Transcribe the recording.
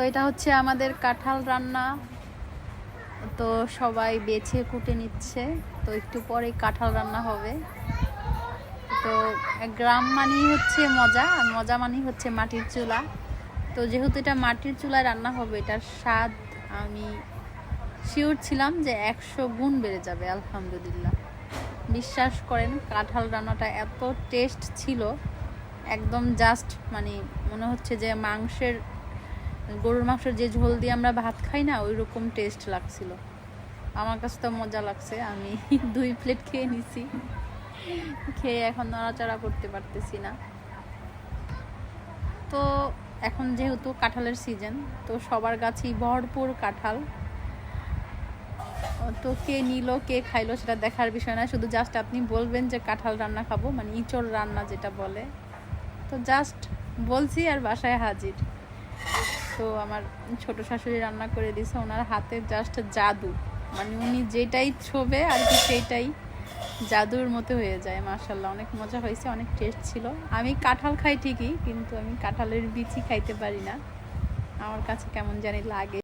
তো এটা হচ্ছে আমাদের কাঁঠাল রান্না। তো সবাই বেছে কুটে নিচ্ছে। তো একটু পরে কাঁঠাল রান্না হবে। তো গ্রাম মানেই হচ্ছে মজা, আর মজা মানেই হচ্ছে মাটির চুলা। তো যেহেতু এটা মাটির চুলায় রান্না হবে, এটার স্বাদ আমি শিওর ছিলাম যে একশো গুণ বেড়ে যাবে, আলহামদুলিল্লাহ। বিশ্বাস করেন, কাঁঠাল রান্নাটা এত টেস্ট ছিল, একদম জাস্ট মানে মনে হচ্ছে যে মাংসের গরুর মাংসের যে ঝোল দিয়ে আমরা ভাত খাই না ওই রকম টেস্ট লাগছিল। আমার কাছে তো মজা লাগছে, আমি দুই প্লেট খেয়ে নিছি। খেয়ে এখন নড়াচড়া করতে পারতেছি না। তো এখন যেহেতু কাঁঠালের সিজন তো সবার গাছেই ভরপুর কাঁঠাল। তো কে নিল, কে খাইলো সেটা দেখার বিষয় না, শুধু জাস্ট আপনি বলবেন যে কাঁঠাল রান্না খাব মানে ইঁচড় রান্না যেটা বলে। তো জাস্ট বলছি আর বাসায় হাজির। তো আমার ছোট শাশুড়ি রান্না করে দিয়েছে, ওনার হাতে জাস্ট জাদু। মানে উনি যেটাই ছোবে আর কি সেইটাই জাদুর মতো হয়ে যায় মার্শাল্লাহ অনেক মজা হয়েছে, অনেক টেস্ট ছিল। আমি কাঁঠাল খাই ঠিকই, কিন্তু আমি কাঁঠালের বিচি খাইতে পারি না। আমার কাছে কেমন জানি লাগে।